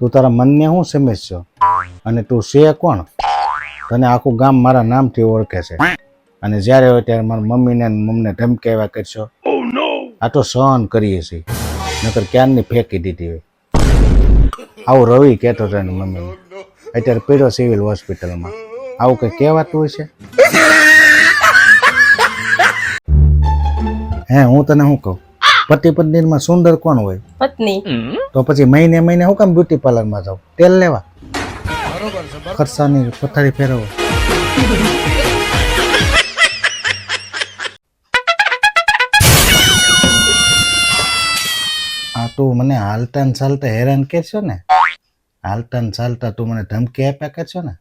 તું તારા મનને શું સમજશો અને તું છે કોણ? તને આખું ગામ મારા નામથી ઓળખે છે. અને જ્યારે હોય ત્યારે મારા મમ્મીને મમ્મીને મમ્મીને ધમકાવ્યા કરશો. આ તો સહન કરીએ છીએ. નકર ક્યારની ફેંકી દીધી હોય? આવું રવિ કહેતો હતો એની મમ્મીને. અત્યારે પીડ્યો સિવિલ હોસ્પિટલમાં. આવું કંઈ કહેવાતું હોય છે? હે હું તને શું કહું? પતિ પત્નીમાં સુંદર કોણ હોય? પત્ની. તો પછી મહિને મહિને હું કામ બ્યુટી પાર્લરમાં જાવ તેલ લેવા. ખર્ચાની પથારી ફેરવો. આ તું મને હાલતા ને ચાલતા હેરાન કરશો ને? હાલતા ને ચાલતા તું મને ધમકી આપ્યા કરશો ને?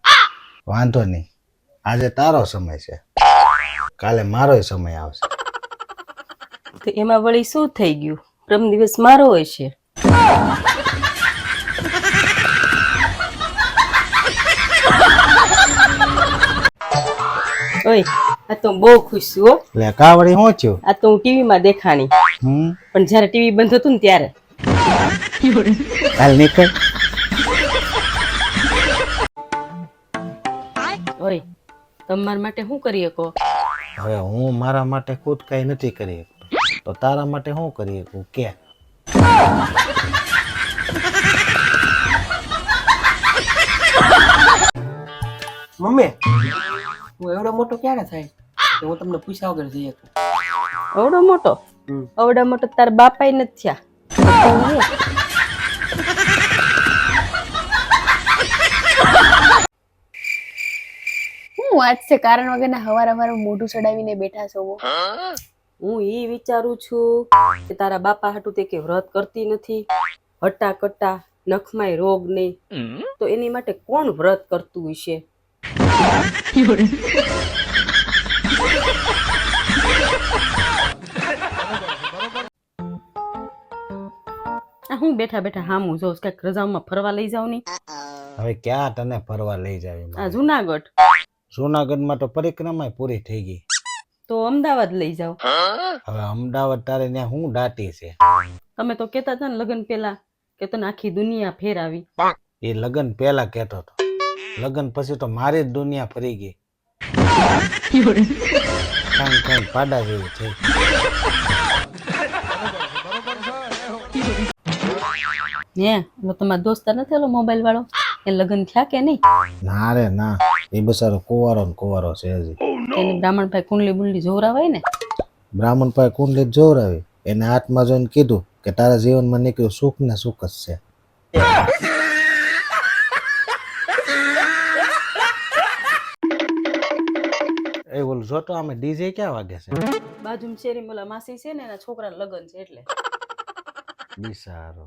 વાંધો નહીં. આજે તારો સમય છે. કાલે મારોય સમય આવશે. તો એમાં વળી શું થઈ ગયું? પ્રમ દિવસ મારો હોય છે. ઓય આ તો બહુ ખુશ છું હો. એટલે કા વળી શું આ તો હું ટીવી માં દેખાણી. હમ? પણ જ્યારે ટીવી બંધ હતું ને ત્યારે. કાલ નીકળ. ઓય તમારા માટે શું કરી શકો? હવે હું મારા માટે ખુદ કઈ નથી કરી તો તારા માટે શું કરી શકું? કે. મમ્મી હું એવડો મોટો ક્યારે થાય? કે હું તમને પૂછ્યા વગર જઈ શકું. અવડો મોટો. અવડો મોટો તાર બાપાય નથી થયા. હું વાત છે? કારણ વગરના હવાર હવાર મોઢું ચડાવીને બેઠા છો હું એ વિચારું છું કે તારા બાપા હાટુ તે કે વ્રત કરતી નથી. હટ્ટા કટ્ટા નખમાંય રોગ નહીં. તો એની માટે કોણ વ્રત કરતું હશે? આ હું બેઠા બેઠા હામું જોઉં કાંઈક રજાઓમાં ફરવા લઈ જાવની હવે ક્યાં તને ફરવા લઈ જાવી આ મારે? જુનાગઢ. માં તો પરિક્રમા પૂરી થઈ ગઈ. તો અમદાવાદ લઈ જાઓ. હવે અમદાવાદ તારે ત્યાં હું દાટી છે? તમે તો કહેતા હતા ને લગ્ન પહેલા કે તને આખી દુનિયા ફેરાવી. એ લગ્ન પહેલા કહેતો હતો. લગ્ન પછી તો મારી જ દુનિયા ફરી ગઈ. કાંઈ કાંઈ પાડા જેવું થઈ ઓલો તમારો દોસ્તાર નથી ઓલો મોબાઈલ વાળો એ લગ્ન થયા કે નહીં? ના રે ના. એ બસારો કુવારો ને કુંવારો છે હજી. એને બ્રાહ્મણ ભાઈ કુંડલી બુંડલી જોવરાવાય ને? બ્રાહ્મણ ભાઈ કુંડલી જોવરાવી. એને હાથમાં જોઈને કીધું કે તારા જીવનમાં નીકળ્યું સુખ ને સુખ જ છે. એ બોલ જોતો આમે ડીજે ક્યાં વાગે છે? બાજુમાં શેરી મોલા માસી છે ને એના છોકરા લગ્ન છે એટલે. બિસારો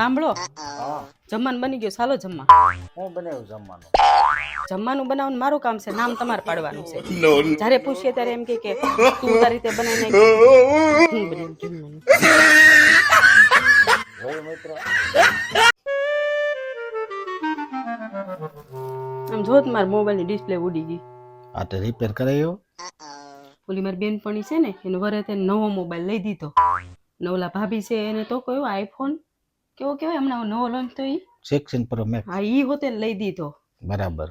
સાંભળો. જમવાનું બની ગયું. ચાલો જમવા. હું બનાવ્યું જમવાનું? જમવાનું બનાવવાનું મારું કામ છે નામ તમારે પાડવાનું છે. જ્યારે પૂછીએ ત્યારે એમ કે કે તું તારી રીતે બનાવી નાખ. આમ જોત મારા મોબાઈલની ડિસ્પ્લે ઉડી ગઈ. આ તો રિપેર કરાયો? ઓલી મારી બેનપણી છે ને એનો વરે તેને નવો મોબાઈલ લઈ દીધો. નવલા ભાભી છે એને તો કયો આઈફોન કેવો કેવાય હમણાં નવો લોન્ચ તો ઈ સેક્શન પર મેં હા ઈ હોતે લઈ દીધો. બરાબર.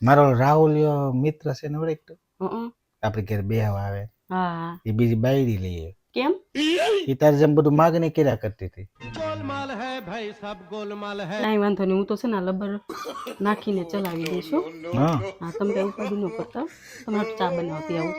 મારો રાહુલ મિત્ર છે ને ઓળખતો હં આપણે ઘેર બે આવે હા એ બીજી બાયડી લઈએ કેમ? એ તારે જેમ બધું માગણી કર્યા કરતી હતી. કાંઈ વાંધો નહીં હું તો છે ને લબર નાખીને ચલાવી દઈશું હા. હા. તમે કઈ ઉપાધિ ન કરતા. તમારે ચા બનાવતી આવું.